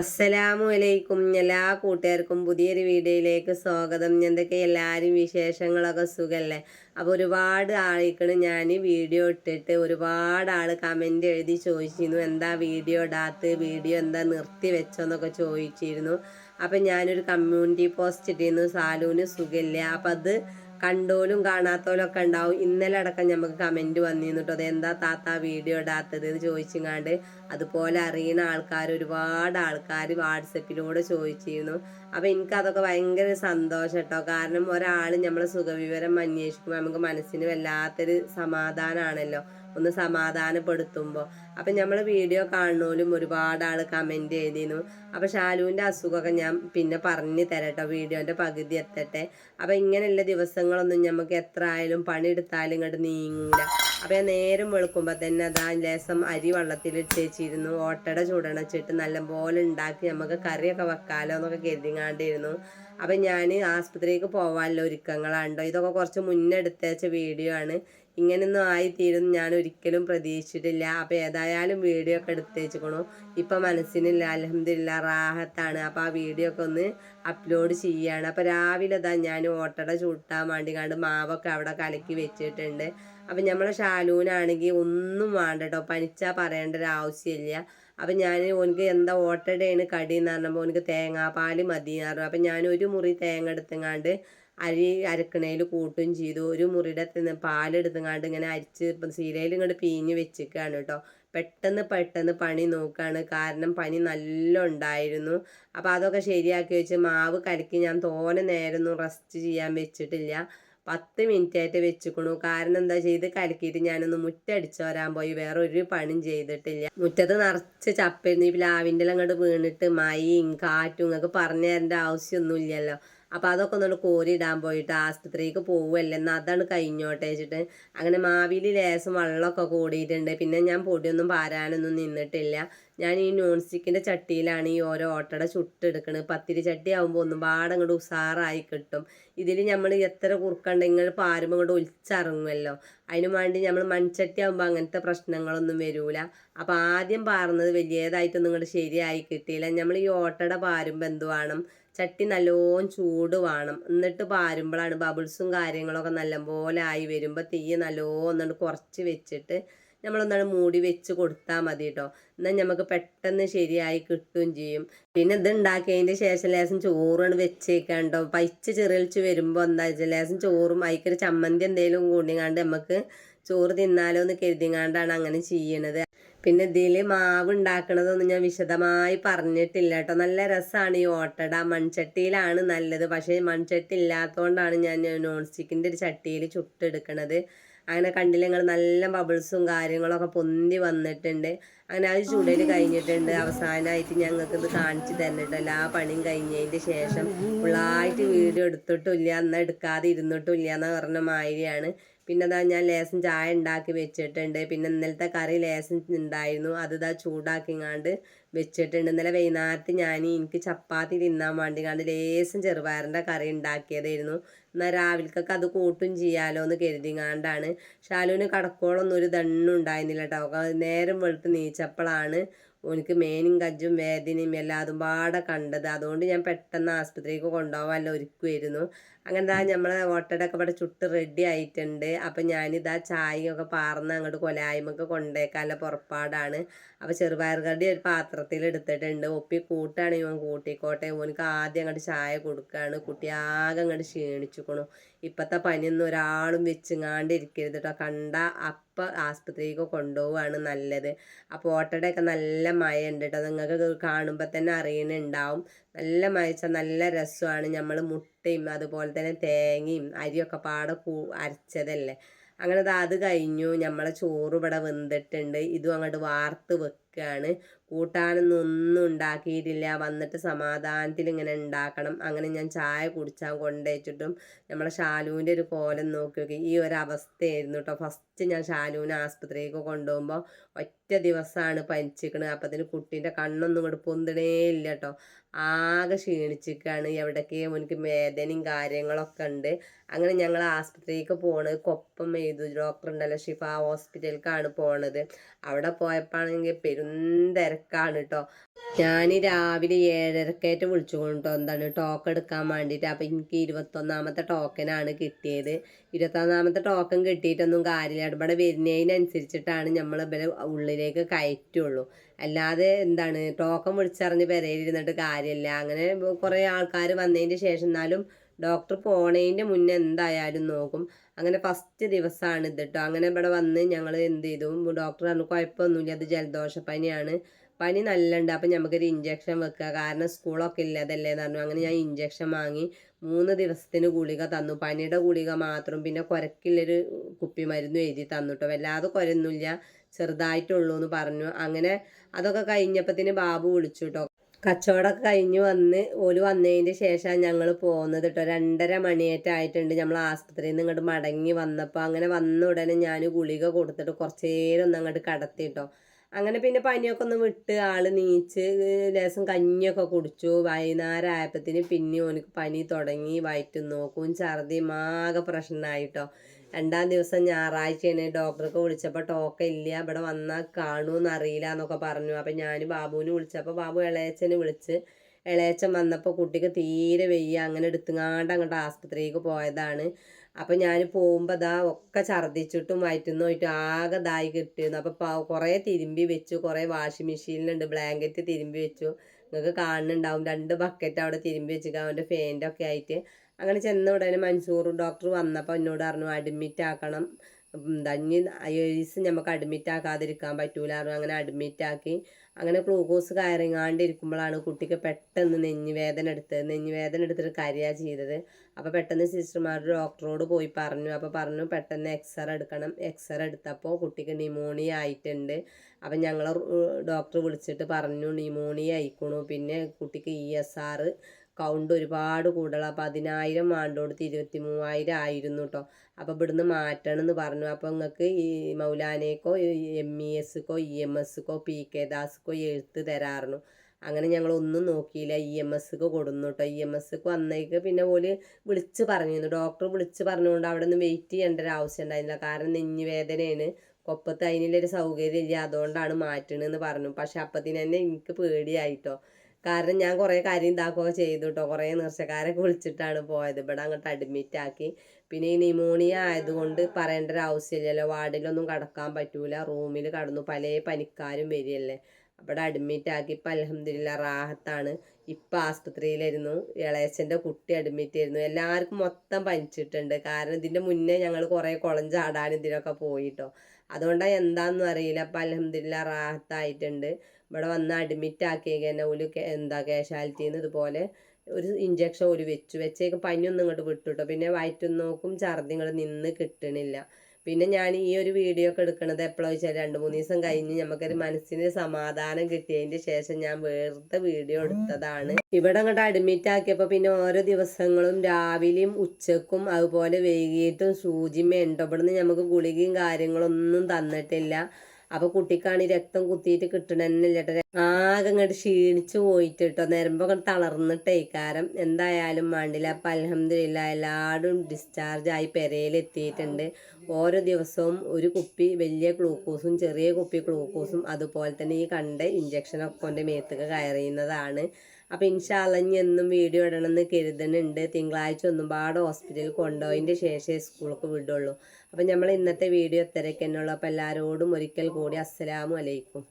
അസ്സലാമു അലൈക്കും എല്ലാ കൂട്ടുകാർക്കും പുതിയൊരു വീഡിയോയിലേക്ക് സ്വാഗതം. എന്തൊക്കെ എല്ലാവരും വിശേഷങ്ങളൊക്കെ സുഖമല്ലേ അപ്പോൾ ഒരുപാട് ആളിക്കണ് ഞാൻ വീഡിയോ ഇട്ടിട്ട് ഒരുപാട് ആൾ കമന്റ് എഴുതി ചോദിച്ചിരുന്നു. എന്താ വീഡിയോ ഇടാത്ത വീഡിയോ എന്താ നിർത്തി വെച്ചോന്നൊക്കെ ചോദിച്ചിരുന്നു. അപ്പം ഞാനൊരു കമ്മ്യൂണിറ്റി പോസ്റ്റ് ഇട്ടിരുന്നു. സാലൂന് സുഖമില്ല. അപ്പം അത് കണ്ടോലും കാണാത്തോലും ഒക്കെ ഉണ്ടാവും. ഇന്നലെ അടക്കം നമുക്ക് കമന്റ് വന്നിരുന്നു കേട്ടോ അതെന്താ താത്ത വീഡിയോ ഇടാത്തത് എന്ന് ചോദിച്ചുങ്ങാണ്ട് അതുപോലെ അറിയുന്ന ആൾക്കാർ ഒരുപാട് ആൾക്കാർ വാട്സപ്പിലൂടെ ചോദിച്ചിരുന്നു. അപ്പോൾ എനിക്കതൊക്കെ ഭയങ്കര സന്തോഷം കേട്ടോ കാരണം ഒരാൾ നമ്മളെ സുഖവിവരം അന്വേഷിക്കുമ്പോൾ നമുക്ക് മനസ്സിന് വല്ലാത്തൊരു സമാധാനമാണല്ലോ ഒന്ന് സമാധാനപ്പെടുത്തുമ്പോൾ അപ്പം നമ്മൾ വീഡിയോ കാണുന്നോലും ഒരുപാട് ആൾ കമന്റ് ചെയ്തിരുന്നു അപ്പം ഷാലുവിന്റെ അസുഖമൊക്കെ ഞാൻ പിന്നെ പറഞ്ഞു തരട്ടോ വീഡിയോന്റെ പകുതി എത്തട്ടെ. അപ്പം ഇങ്ങനെയുള്ള ദിവസങ്ങളൊന്നും നമുക്ക് എത്ര ആയാലും പണിയെടുത്താലും ഇങ്ങോട്ട് നീങ്ങൂല. അപ്പം ഞാൻ നേരം വെളുക്കുമ്പോൾ തന്നെ അതാ ലേസം അരി വള്ളത്തിൽ ഇട്ടേച്ചിരുന്നു. ഓട്ടട ചൂടണച്ചിട്ട് നല്ലപോലെ ഉണ്ടാക്കി നമുക്ക് കറിയൊക്കെ വെക്കാലോ എന്നൊക്കെ കരുതിങ്ങാണ്ടിരുന്നു. അപ്പം ഞാൻ ആസ്പത്രിക്ക് പോകാനുള്ള ഒരുക്കങ്ങളാണ്ടോ ഇതൊക്കെ കുറച്ച് മുന്നേ എടുത്തേച്ച വീഡിയോ ആണ്. ഇങ്ങനെയൊന്നും ആയിത്തീരും ഞാൻ ഒരിക്കലും പ്രതീക്ഷിച്ചിട്ടില്ല. അപ്പം ഏതായാലും വീഡിയോ ഒക്കെ എടുത്തേച്ചുക്കണു ഇപ്പം മനസ്സിനില്ല അലഹമില്ല റാഹത്താണ്. അപ്പം ആ വീഡിയോ ഒക്കെ ഒന്ന് അപ്ലോഡ് ചെയ്യാണ്. അപ്പം രാവിലെ ഇതാ ഞാൻ ഓട്ടട ചൂട്ടാൻ വേണ്ടി കണ്ട് മാവൊക്കെ അവിടെ കലക്കി വെച്ചിട്ടുണ്ട്. അപ്പം നമ്മളെ ഷാലൂനാണെങ്കിൽ ഒന്നും വേണ്ട കേട്ടോ പനിച്ചാൽ പറയേണ്ട ഒരു ആവശ്യമില്ല അപ്പം ഞാൻ ഓനിക്ക് എന്താ ഓട്ടടയാണ് കടി എന്ന് പറഞ്ഞപ്പോൾ ഓനിക്ക് തേങ്ങാപ്പാൽ മതി എന്ന് പറഞ്ഞു അപ്പം ഞാൻ ഒരു മുറി തേങ്ങ എടുത്തങ്ങാണ്ട് അരി അരക്കണയിൽ കൂട്ടും ചെയ്തു. ഒരു മുറിയുടെ പാലെടുത്തങ്ങാണ്ട് ഇങ്ങനെ അരിച്ച് സീരയിൽ ഇങ്ങോട്ട് പീഞ്ഞ് വെച്ചിക്കാണ് കേട്ടോ പെട്ടെന്ന് പെട്ടെന്ന് പണി നോക്കുകയാണ് കാരണം പനി നല്ല ഉണ്ടായിരുന്നു അപ്പോൾ അതൊക്കെ ശരിയാക്കി വെച്ച് മാവ് കലക്കി ഞാൻ തോനെ നേരമൊന്നും റെസ്റ്റ് ചെയ്യാൻ വെച്ചിട്ടില്ല. പത്ത് മിനിറ്റ് ആയിട്ട് വെച്ചിക്കണു. കാരണം എന്താ ചെയ്ത് കലക്കിയിട്ട് ഞാനൊന്ന് മുറ്റടിച്ചു വരാൻ പോയി. വേറെ ഒരു പണിയും ചെയ്തിട്ടില്ല. മുറ്റത്ത് നിറച്ച് ചപ്പിരുന്നു ഈ പ്ലാവിന്റെ അങ്ങോട്ട് വീണിട്ട് മയും കാറ്റും നിങ്ങൾക്ക് പറഞ്ഞു തരേണ്ട ആവശ്യമൊന്നുമില്ലല്ലോ അപ്പോൾ അതൊക്കെ ഒന്ന് കോരിയിടാൻ പോയിട്ട് ആസ്പത്രിക്ക് പോവുമല്ലേ എന്നാൽ അതാണ് കഴിഞ്ഞോട്ടെ വെച്ചിട്ട്. അങ്ങനെ മാവിയിൽ ലേശം വെള്ളമൊക്കെ കൂടിയിട്ടുണ്ട്. പിന്നെ ഞാൻ പൊടിയൊന്നും പാരാനൊന്നും നിന്നിട്ടില്ല. ഞാൻ ഈ നോൺ സ്റ്റിക്കിന്റെ ചട്ടിയിലാണ് ഈ ഓരോ ഓട്ടട ചുട്ടെടുക്കുന്നത് പത്തിരി ചട്ടി ആകുമ്പോൾ ഒന്നും പാടെ അങ്ങോട്ട് ഉസാറായി കിട്ടും. ഇതിൽ നമ്മൾ എത്ര കുറുക്കണ്ടെങ്കിൽ പാരുമ്പോൾ അങ്ങോട്ട് ഒലിച്ചിറങ്ങുമല്ലോ അതിനു വേണ്ടി നമ്മൾ മൺചട്ടി ആകുമ്പോൾ അങ്ങനത്തെ പ്രശ്നങ്ങളൊന്നും വരൂല. അപ്പോൾ ആദ്യം പാറുന്നത് വലിയതായിട്ടൊന്നും ഇങ്ങോട്ട് ശരിയായി കിട്ടിയില്ല. നമ്മൾ ഈ ഓട്ടട പാരുമ്പോൾ എന്ത് വേണം? ചട്ടി നല്ലോണം ചൂട് വേണം. എന്നിട്ട് പാരുമ്പോഴാണ് ബബിൾസും കാര്യങ്ങളൊക്കെ നല്ലപോലെ ആയി വരുമ്പോൾ തീ നല്ലോ ഒന്നുകൊണ്ട് കുറച്ച് വെച്ചിട്ട് നമ്മളൊന്നാണ് മൂടി വെച്ച് കൊടുത്താൽ മതി കേട്ടോ എന്നാൽ നമുക്ക് പെട്ടെന്ന് ശരിയായി കിട്ടുകയും ചെയ്യും. പിന്നെ ഇത് ഉണ്ടാക്കിയതിന്റെ ശേഷം ലേശം ചോറാണ് വെച്ചേക്കാണ്ടോ പൈച്ച് ചെറിയലിച്ച് വരുമ്പോൾ എന്താ വെച്ചാൽ ലേശം ചോറും അതിക്കൊരു ചമ്മന്തി എന്തെങ്കിലും കൂടിങ്ങാണ്ട് നമുക്ക് ചോറ് തിന്നാലോ എന്ന് കരുതിങ്ങാണ്ടാണ് അങ്ങനെ ചെയ്യണത്. പിന്നെ ഇതിൽ മാവ് ഉണ്ടാക്കണതൊന്നും ഞാൻ വിശദമായി പറഞ്ഞിട്ടില്ല കേട്ടോ നല്ല രസമാണ് ഈ ഓട്ടട. മൺചട്ടിയിലാണ് നല്ലത്. പക്ഷേ മൺചട്ടി ഇല്ലാത്തതുകൊണ്ടാണ് ഞാൻ നോൺ സ്റ്റിക്കിന്റെ ഒരു ചട്ടിയിൽ ചുട്ടെടുക്കണത്. അങ്ങനെ കണ്ടില്ല ഞങ്ങൾ നല്ല ബബിൾസും കാര്യങ്ങളൊക്കെ പൊന്തി വന്നിട്ടുണ്ട്. അങ്ങനെ അത് ചുടൽ കഴിഞ്ഞിട്ടുണ്ട്. അവസാനമായിട്ട് ഞങ്ങൾക്ക് ഇത് കാണിച്ചു തന്നിട്ട് എല്ലാ പണിയും കഴിഞ്ഞതിന്റെ ശേഷം ഫുള്ളായിട്ട് വീഡിയോ എടുത്തിട്ടില്ല എന്നാൽ എടുക്കാതെ ഇരുന്നിട്ടില്ല എന്ന് പറഞ്ഞ മാതിരിയാണ്. പിന്നെ അതാ ഞാൻ ലേസം ചായ ഉണ്ടാക്കി വെച്ചിട്ടുണ്ട്. പിന്നെ ഇന്നലത്തെ കറി ലേസം ഉണ്ടായിരുന്നു അത് ഇതാ ചൂടാക്കിങ്ങാണ്ട് വെച്ചിട്ടുണ്ട്. ഇന്നലെ വൈകുന്നേരത്ത് ഞാൻ എനിക്ക് ചപ്പാത്തി തിന്നാൻ വേണ്ടി കണ്ട് ലേസം ചെറുപയറിന്റെ കറി ഉണ്ടാക്കിയതായിരുന്നു എന്നാൽ രാവിലേക്കൊക്കെ അത് കൂട്ടും ചെയ്യാലോ എന്ന് കരുതിങ്ങാണ്ടാണ്. ഷാലുവിന് കടക്കോളൊന്നും ഒരു ദണ്ണും ഉണ്ടായിരുന്നില്ല കേട്ടോ നേരം വെളുത്ത് നീച്ചപ്പോഴാണ് എനിക്ക് മേനും കജ്ജും വേദനയും എല്ലാം അതും പാടെ കണ്ടത്. അതുകൊണ്ട് ഞാൻ പെട്ടെന്ന് ആസ്പത്രിക്ക് കൊണ്ടുപോകാനല്ല ഒരുക്കുമായിരുന്നു അങ്ങനെ നമ്മളെ ഓട്ടടൊക്കെ ഇവിടെ ചുട്ട് റെഡി ആയിട്ടുണ്ട്. അപ്പം ഞാനിതാ ചായയൊക്കെ പാർന്ന് അങ്ങോട്ട് കൊലായ്മക്ക് കൊണ്ടേക്കാനുള്ള പുറപ്പാടാണ്. അപ്പോൾ ചെറുപയർ കടി ഒരു പാത്രത്തിൽ എടുത്തിട്ടുണ്ട്. ഒപ്പി കൂട്ടാണെങ്കിൽ ഓൻ കൂട്ടിക്കോട്ടെ. ഓനക്ക് ആദ്യം അങ്ങോട്ട് ചായ കൊടുക്കുകയാണ് കുട്ടി ആകെ അങ്ങോട്ട് ക്ഷീണിച്ചുക്കണു ഇപ്പോഴത്തെ പനിയൊന്നും ഒരാളും വെച്ചുങ്ങാണ്ട് ഇരിക്കരുത് കേട്ടോ കണ്ട അപ്പം ആസ്പത്രിക്ക് കൊണ്ടുപോവാണ് നല്ലത്. അപ്പോൾ ഓട്ടടയൊക്കെ നല്ല മഴ ഉണ്ട് കേട്ടോ നിങ്ങൾക്ക് കാണുമ്പോൾ തന്നെ അറിയുന്നുണ്ടാവും നല്ല മയച്ച നല്ല രസമാണ്. നമ്മൾ മുട്ടയും അതുപോലെ തന്നെ തേങ്ങയും അരിയൊക്കെ പാടെ കൂ അരച്ചതല്ലേ. അങ്ങനെ അത് കഴിഞ്ഞു. നമ്മളെ ചോറ് ഇവിടെ വെന്തിട്ടുണ്ട്. ഇതും അങ്ങോട്ട് വാർത്ത് വെക്കുകയാണ് കൂട്ടാനൊന്നും ഒന്നും ഉണ്ടാക്കിയിട്ടില്ല. വന്നിട്ട് സമാധാനത്തിൽ ഇങ്ങനെ ഉണ്ടാക്കണം. അങ്ങനെ ഞാൻ ചായ കുടിച്ചാൽ കൊണ്ടുവച്ചിട്ടും നമ്മളെ ഷാലുവിന്റെ ഒരു കോലം നോക്കി നോക്കി. ഈ ഒരു അവസ്ഥയായിരുന്നു കേട്ടോ ഫസ്റ്റ് ഞാൻ ഷാലുവിനെ ആസ്പത്രിക്ക് കൊണ്ടുപോകുമ്പോൾ ഒറ്റ ദിവസമാണ് പനിച്ചിക്കണത് അപ്പം അതിന് കുട്ടീന്റെ കണ്ണൊന്നും ഇങ്ങോട്ട് പൊന്തണേ ഇല്ല കേട്ടോ ആകെ ക്ഷീണിച്ചിരിക്കുകയാണ് എവിടേക്ക് എനിക്ക് വേദനയും കാര്യങ്ങളൊക്കെ ഉണ്ട് അങ്ങനെ ഞങ്ങൾ ആസ്പത്രിക്ക് പോണത് കൊപ്പം എഴുതു. ഡോക്ടർ ഉണ്ടല്ലോ ഷിഫ ഹോസ്പിറ്റലിലേക്കാണ് പോണത്. അവിടെ പോയപ്പോഴാണെങ്കിൽ പെരും തിരക്കാണ് കേട്ടോ ഞാൻ രാവിലെ ഏഴരക്കായിട്ട് വിളിച്ചു കൊണ്ടോ എന്താണ് ടോക്ക് എടുക്കാൻ വേണ്ടിയിട്ട് അപ്പം എനിക്ക് ഇരുപത്തൊന്നാമത്തെ ടോക്കനാണ് കിട്ടിയത്. ഇരുപത്തൊന്നാമത്തെ ടോക്കൺ കിട്ടിയിട്ടൊന്നും കാര്യമില്ല ഇവിടെ വരുന്നതിനനുസരിച്ചിട്ടാണ് നമ്മൾ ഇവരെ ഉള്ളിലേക്ക് കയറ്റുള്ളൂ. അല്ലാതെ എന്താണ് ടോക്കൺ വിളിച്ചറിഞ്ഞ് പെരയിലിരുന്നിട്ട് കാര്യമില്ല. അങ്ങനെ കുറേ ആൾക്കാർ വന്നതിന്റെ ശേഷം എന്നാലും ഡോക്ടർ പോണതിന്റെ മുന്നേ എന്തായാലും നോക്കും. അങ്ങനെ ഫസ്റ്റ് ദിവസമാണ് ഇത് കേട്ടോ അങ്ങനെ ഇവിടെ വന്ന് ഞങ്ങൾ എന്ത് ചെയ്തു? ഡോക്ടർ പറഞ്ഞു കുഴപ്പമൊന്നുമില്ല അത് ജലദോഷപ്പനിയാണ് പനി നല്ല ഉണ്ട് അപ്പം നമുക്കൊരു ഇഞ്ചക്ഷൻ വെക്കുക. കാരണം സ്കൂളൊക്കെ ഇല്ലാതല്ലേ എന്ന് പറഞ്ഞു. അങ്ങനെ ഞാൻ ഇഞ്ചക്ഷൻ വാങ്ങി മൂന്ന് ദിവസത്തിന് ഗുളിക തന്നു. പനിയുടെ ഗുളിക മാത്രം. പിന്നെ കുരക്കില്ലൊരു കുപ്പി മരുന്ന് എഴുതി തന്നു കേട്ടോ വല്ലാതെ കുരയൊന്നുമില്ല. ചെറുതായിട്ടുള്ളൂ എന്ന് പറഞ്ഞു. അങ്ങനെ അതൊക്കെ കഴിഞ്ഞപ്പത്തിന് ബാബു വിളിച്ചു കേട്ടോ കച്ചവടമൊക്കെ കഴിഞ്ഞ് വന്ന് ഓൽ വന്നതിന്റെ ശേഷം ഞങ്ങൾ പോകുന്നത് കേട്ടോ രണ്ടര മണിയേറ്റായിട്ടുണ്ട് നമ്മൾ ആസ്പത്രിയിൽ നിന്ന് ഇങ്ങോട്ട് മടങ്ങി വന്നപ്പോൾ. അങ്ങനെ വന്ന ഉടനെ ഞാൻ ഗുളിക കൊടുത്തിട്ട് കുറച്ച് നേരം ഒന്ന് അങ്ങോട്ട് കടത്തി കേട്ടോ അങ്ങനെ പിന്നെ പനിയൊക്കെ ഒന്ന് വിട്ട് ആൾ നീച്ച് ലേശം കഞ്ഞിയൊക്കെ കുടിച്ചു. വൈകുന്നേരം പിന്നെ ഓനിക്ക് പനി തുടങ്ങി. വയറ്റും നോക്കും. ഛർദി ആകെ പ്രശ്നമായിട്ടോ രണ്ടാം ദിവസം ഞായറാഴ്ചയാണ് ഡോക്ടർക്ക് വിളിച്ചപ്പോൾ ടോക്ക ഇല്ല ഇവിടെ വന്നാൽ കാണുമെന്ന് അറിയില്ല എന്നൊക്കെ പറഞ്ഞു. അപ്പം ഞാൻ ബാബുവിനെ വിളിച്ചപ്പോൾ ബാബു ഇളയച്ചനെ വിളിച്ച് ഇളയച്ചൻ വന്നപ്പോൾ കുട്ടിക്ക് തീരെ വെയ്യ അങ്ങനെ എടുത്തുങ്ങാണ്ട് അങ്ങോട്ട് ആസ്പത്രിക്ക് പോയതാണ്. അപ്പം ഞാൻ പോകുമ്പോൾ അതാ ഒക്കെ ഛർദ്ദിച്ചിട്ടും വയറ്റുന്നോയിട്ട് ആകെ ഇതായി കിട്ടിയിരുന്നു. അപ്പോൾ കുറേ തിരുമ്പി വെച്ചു കുറേ വാഷിംഗ് മെഷീനിലുണ്ട് ബ്ലാങ്കറ്റ് തിരുമ്പി വെച്ചു. നിങ്ങൾക്ക് കാണുന്നുണ്ടാവും രണ്ട് ബക്കറ്റ് അവിടെ തിരുമ്പി വെച്ചിട്ട് അവന്റെ ഫാന്റെ ഒക്കെ ആയിട്ട്. അങ്ങനെ ചെന്ന ഉടനെ മൻസൂർ ഡോക്ടർ വന്നപ്പോൾ എന്നോട് പറഞ്ഞു അഡ്മിറ്റ് ആക്കണം. ഇനി ഐസ് നമുക്ക് അഡ്മിറ്റ് ആക്കാതിരിക്കാൻ പറ്റൂല. അങ്ങനെ അഡ്മിറ്റ് ആക്കി. അങ്ങനെ ഗ്ലൂക്കോസ് കയറിങ്ങാണ്ടിരിക്കുമ്പോഴാണ് കുട്ടിക്ക് പെട്ടെന്ന് നെഞ്ഞുവേദന എടുത്തത്. നെഞ്ഞുവേദന എടുത്തിട്ട് കരിയാ ചെയ്തത്. അപ്പോൾ പെട്ടെന്ന് സിസ്റ്റർമാർ ഡോക്ടറോട് പോയി പറഞ്ഞു. അപ്പോൾ പറഞ്ഞു പെട്ടെന്ന് എക്സ്റേ എടുക്കണം. എക്സ്റേ എടുത്തപ്പോൾ കുട്ടിക്ക് ന്യൂമോണിയ ആയിട്ടുണ്ട്. അപ്പം ഞങ്ങൾ ഡോക്ടർ വിളിച്ചിട്ട് പറഞ്ഞു ന്യൂമോണിയ ആയിക്കണു. പിന്നെ കുട്ടിക്ക് ഇ എസ് ആർ കൗണ്ട് ഒരുപാട് കൂടുതൽ അപ്പോൾ പതിനായിരം വേണ്ടോടത്ത് ഇരുപത്തി മൂവായിരം ആയിരുന്നു കേട്ടോ അപ്പോൾ ഇവിടുന്ന് മാറ്റണം എന്ന് പറഞ്ഞു. അപ്പോൾ നിങ്ങൾക്ക് ഈ മൗലാനേക്കോ എം ഇ എസ്ക്കോ ഇ എം എസ്ക്കോ പി കെ ദാസ്ക്കോ എഴുത്ത് തരാറുന്നു അങ്ങനെ ഞങ്ങൾ ഒന്നും നോക്കിയില്ല. ഇ എം എസ്ക്ക് കൊടുന്നു കേട്ടോ ഇ എം എസ്ക്ക് വന്നേക്ക് പിന്നെ ഓൽ വിളിച്ച് പറഞ്ഞിരുന്നു. ഡോക്ടർ വിളിച്ച് പറഞ്ഞുകൊണ്ട് അവിടെ നിന്ന് വെയിറ്റ് ചെയ്യേണ്ട ഒരു ആവശ്യം ഉണ്ടായിരുന്നില്ല. കാരണം നെഞ്ഞു വേദനയാണ്. കൊപ്പത്ത് അതിനുള്ളൊരു സൗകര്യം ഇല്ല അതുകൊണ്ടാണ് മാറ്റണമെന്ന് പറഞ്ഞു. പക്ഷെ അപ്പത്തിന് തന്നെ എനിക്ക് പേടിയായിട്ടോ കാരണം ഞാൻ കുറേ കാര്യം ഇതാക്കുകയൊക്കെ ചെയ്തു കേട്ടോ കുറേ നേർച്ചക്കാരൊക്കെ വിളിച്ചിട്ടാണ് പോയത്. ഇവിടെ അങ്ങോട്ട് അഡ്മിറ്റ് ആക്കി. പിന്നെ ഈ ന്യൂമോണിയ ആയതുകൊണ്ട് പറയേണ്ട ഒരു ആവശ്യമില്ലല്ലോ. വാർഡിലൊന്നും കടക്കാൻ പറ്റൂല. റൂമിൽ കടന്നു. പല പനിക്കാരും വരികയല്ലേ. അവിടെ അഡ്മിറ്റ് ആക്കി. ഇപ്പം അലഹമില്ല റാഹത്താണ്. ഇപ്പം ആസ്പത്രിയിലായിരുന്നു. ഇളയച്ചന്റെ കുട്ടി അഡ്മിറ്റ് ആയിരുന്നു. എല്ലാവർക്കും മൊത്തം പനിച്ചിട്ടുണ്ട്. കാരണം ഇതിന്റെ മുന്നേ ഞങ്ങൾ കുറേ കുളം ചാടാനും ഇതിനൊക്കെ പോയിട്ടോ. അതുകൊണ്ടാണ് എന്താണെന്നും അറിയില്ല അപ്പം അലഹമില്ല റാഹത്തായിട്ടുണ്ട്. ഇവിടെ വന്ന് അഡ്മിറ്റ് ആക്കിയേക്ക്. തന്നെ ഒരു എന്താ കാഷ്വാലിറ്റിന്ന് ഇതുപോലെ ഒരു ഇഞ്ചക്ഷൻ ഒരു വെച്ചു. വെച്ചേക്ക് പനിയൊന്നും ഇങ്ങോട്ട് വിട്ടുട്ടോ. പിന്നെ വയറ്റും നോക്കും ഛർദി ഇങ്ങോട്ട് നിന്ന് കിട്ടണില്ല. പിന്നെ ഞാൻ ഈ ഒരു വീഡിയോ ഒക്കെ എടുക്കുന്നത് എപ്പോഴാ വെച്ചാൽ രണ്ട് മൂന്ന് ദിവസം കഴിഞ്ഞ് നമുക്കൊരു മനസ്സിന് സമാധാനം കിട്ടിയതിന്റെ ശേഷം ഞാൻ വെറുതെ വീഡിയോ എടുത്തതാണ്. ഇവിടെ അങ്ങോട്ട് അഡ്മിറ്റ് ആക്കിയപ്പോൾ പിന്നെ ഓരോ ദിവസങ്ങളും രാവിലെയും ഉച്ചക്കും അതുപോലെ വൈകിട്ടും സൂചിമ ഉണ്ടോ? നമുക്ക് ഗുളികയും കാര്യങ്ങളൊന്നും തന്നിട്ടില്ല. അപ്പോൾ കുട്ടിക്കാണ് രക്തം കുത്തിയിട്ട് കിട്ടണമെന്നില്ല ആകെ അങ്ങോട്ട് ക്ഷീണിച്ച് പോയിട്ട് കേട്ടോ. നിരമ്പൊക്കെ തളർന്നിട്ടേക്കാരം എന്തായാലും വേണ്ടില്ല. അപ്പം അലഹമില്ല എല്ലാവരും ഡിസ്ചാർജ് ആയി പെരയിലെത്തിയിട്ടുണ്ട് ഓരോ ദിവസവും ഒരു കുപ്പി വലിയ ഗ്ലൂക്കോസും ചെറിയ കുപ്പി ഗ്ലൂക്കോസും അതുപോലെ തന്നെ ഈ കണ്ട ഇഞ്ചക്ഷനൊക്കെ കൊണ്ട് മേത്തൊക്കെ കയറിയുന്നതാണ്. അപ്പം ഇൻഷാല്ലഞ്ഞ് എന്നും വീഡിയോ ഇടണമെന്ന് കരുതുന്നുണ്ട് തിങ്കളാഴ്ച ഒന്നും പാടെ ഹോസ്പിറ്റലിൽ കൊണ്ടുപോയതിന്റെ ശേഷമേ സ്കൂൾക്ക് വിടുള്ളൂ. അപ്പം നമ്മൾ ഇന്നത്തെ വീഡിയോ ഇത്രയൊക്കെ തന്നെയുള്ളൂ അപ്പോൾ എല്ലാവരോടും ഒരിക്കൽ കൂടി അസ്സലാമു അലൈക്കും.